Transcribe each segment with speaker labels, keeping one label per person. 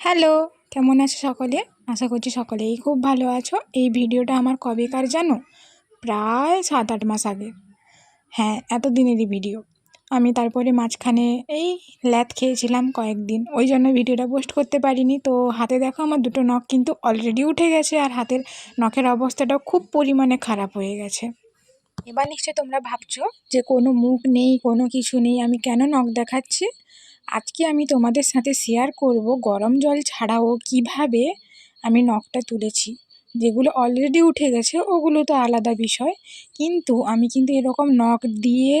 Speaker 1: Hello, কেমন আছো সকলে? আশা করছি সকলেই খুব ভালো আছো। এই ভিডিওটা আমার কবেকার জানো? প্রায় সাত আট মাস আগে। হ্যাঁ এত দিনেরই ভিডিও। আমি তারপরে মাঝখানে এই ল্যাথ খেয়েছিলাম কয়েকদিন। ওই জন্য ভিডিওটা পোস্ট করতে পারিনি। তো হাতে দেখো আমার দুটো নখ কিন্তু অলরেডি উঠে গেছে আর হাতের নখের অবস্থাটাও খুব পরিমাণে খারাপ হয়ে গেছে। এবার নিশ্চয়ই তোমরা ভাবছ যে কোনো মুখ নেই, কোনো কিছু নেই, আমি কেন নখ দেখাচ্ছি? আজকে আমি তোমাদের সাথে শেয়ার করব গরম জল ছাড়াও কীভাবে আমি নখটা তুলেছি। যেগুলো অলরেডি উঠে গেছে, ওগুলো তো আলাদা বিষয়। কিন্তু আমি কিন্তু এরকম নখ দিয়ে,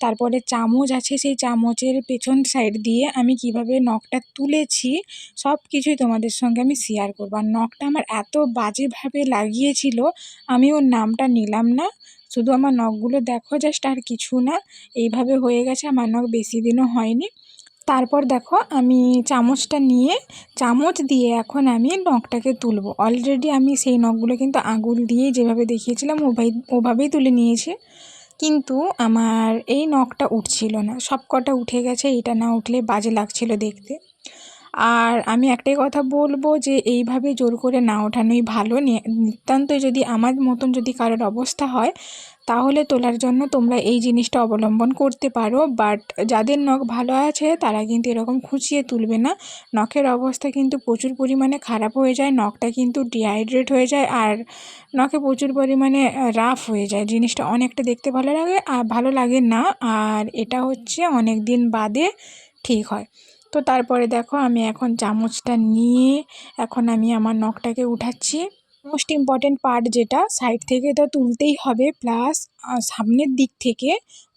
Speaker 1: তারপরে চামচ আছে সেই চামচের পেছন সাইড দিয়ে আমি কীভাবে নখটা তুলেছি সব কিছুই তোমাদের সঙ্গে আমি শেয়ার করব। আর নখটা আমার এত বাজেভাবে লাগিয়েছিল, আমি ওর নামটা নিলাম না। শুধু আমার নখগুলো দেখো জাস্ট আর কিছু না। এইভাবে হয়ে গেছে, আমার নখ বেশি দিনও হয়নি। তারপর দেখো আমি চামচটা নিয়ে, চামচ দিয়ে এখন আমি নখটাকে তুলবো। অলরেডি আমি সেই নখগুলো কিন্তু আঙুল দিয়ে যেভাবে দেখিয়েছিলাম ওভাবে, ওভাবেই তুলে নিয়েছি। কিন্তু আমার এই নখটা উঠছিল না। সব কটা উঠে গেছে, এটা না উঠলে বাজে লাগছিল দেখতে। আর আমি একটাই কথা বলব যে এইভাবে জোর করে না ওঠানোই ভালো। নিতান্ত যদি আমার মতন যদি কারোর অবস্থা হয়, তাহলে তোলার জন্য তোমরা এই জিনিসটা অবলম্বন করতে পারো। বাট যাদের নখ ভালো আছে, তারা কিন্তু এরকম খুঁচিয়ে তুলবে না। নখের অবস্থা কিন্তু প্রচুর পরিমাণে খারাপ হয়ে যায়, নখটা কিন্তু ডিহাইড্রেট হয়ে যায় আর নখে প্রচুর পরিমাণে রাফ হয়ে যায়। জিনিসটা অনেকটা দেখতে ভালো লাগে, আর ভালো লাগে না। আর এটা হচ্ছে অনেক দিন বাদে ঠিক হয়। তো তারপরে দেখো আমি এখন চামচটা নিয়ে এখন আমি আমার নখটাকে উঠাচ্ছি। মোস্ট ইম্পর্টেন্ট পার্ট যেটা সাইড থেকে তো তুলতেই হবে প্লাস সামনের দিক থেকে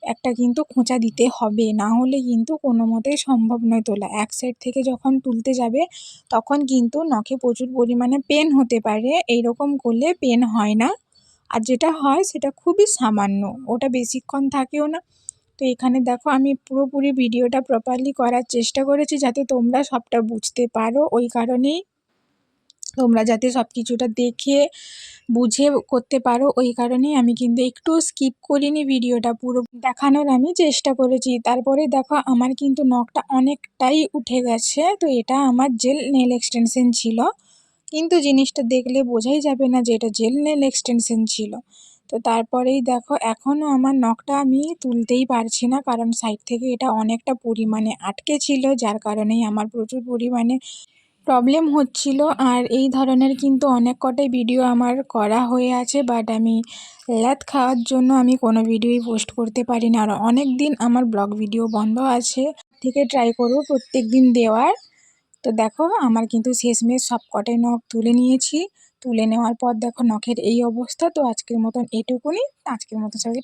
Speaker 1: একটা কিন্তু খোঁচা দিতে হবে, না হলে কিন্তু কোনো মতেই সম্ভব নয় তোলা। এক সাইড থেকে যখন তুলতে যাবে, তখন কিন্তু নখে প্রচুর পরিমাণে পেন হতে পারে, এইরকম করলে পেন হয় না। আর যেটা হয়, সেটা খুবই সামান্য, ওটা বেশিক্ষণ থাকেও না। তো এখানে দেখো আমি পুরোপুরি ভিডিওটা প্রপারলি করার চেষ্টা করেছি যাতে তোমরা সবটা বুঝতে পারো। ওই কারণেই তোমরা যাতে সব কিছুটা দেখে, বুঝে করতে পারো। ওই কারণেই আমি কিন্তু একটু স্কিপ করিনি ভিডিওটা। পুরো দেখানোর আমি চেষ্টা করেছি। তারপরে দেখো আমার কিন্তু নখটা অনেকটাই উঠে গেছে। তো এটা আমার জেল নেল এক্সটেনশন ছিল। কিন্তু জিনিসটা দেখলে বোঝাই যাবে না যে এটা জেল নেল এক্সটেনশন ছিল। তো তারপরেই দেখো এখনও আমার নখটা আমি তুলতেই পারছি না। কারণ সাইড থেকে এটা অনেকটা পরিমাণে আটকে ছিল, যার কারণেই আমার প্রচুর পরিমাণে প্রবলেম হচ্ছিল। আর এই ধরনের কিন্তু অনেক কটাই ভিডিও আমার করা হয়ে আছে বাট আমি ল্যাথ খাওয়ার জন্য আমি কোনো ভিডিওই পোস্ট করতে পারি না। আর অনেক দিন আমার ব্লগ ভিডিও বন্ধ আছে, থেকে ট্রাই করব প্রত্যেক দিন দেওয়ার। তো দেখো, আমার কিন্তু শেষমেশ সব কটাই নখ তুলে নিয়েছি। তুলে নেওয়ার পর দেখো নখের এই অবস্থা। তো আজকের মতন এটুকুনি। আজকের মতো সবাইটা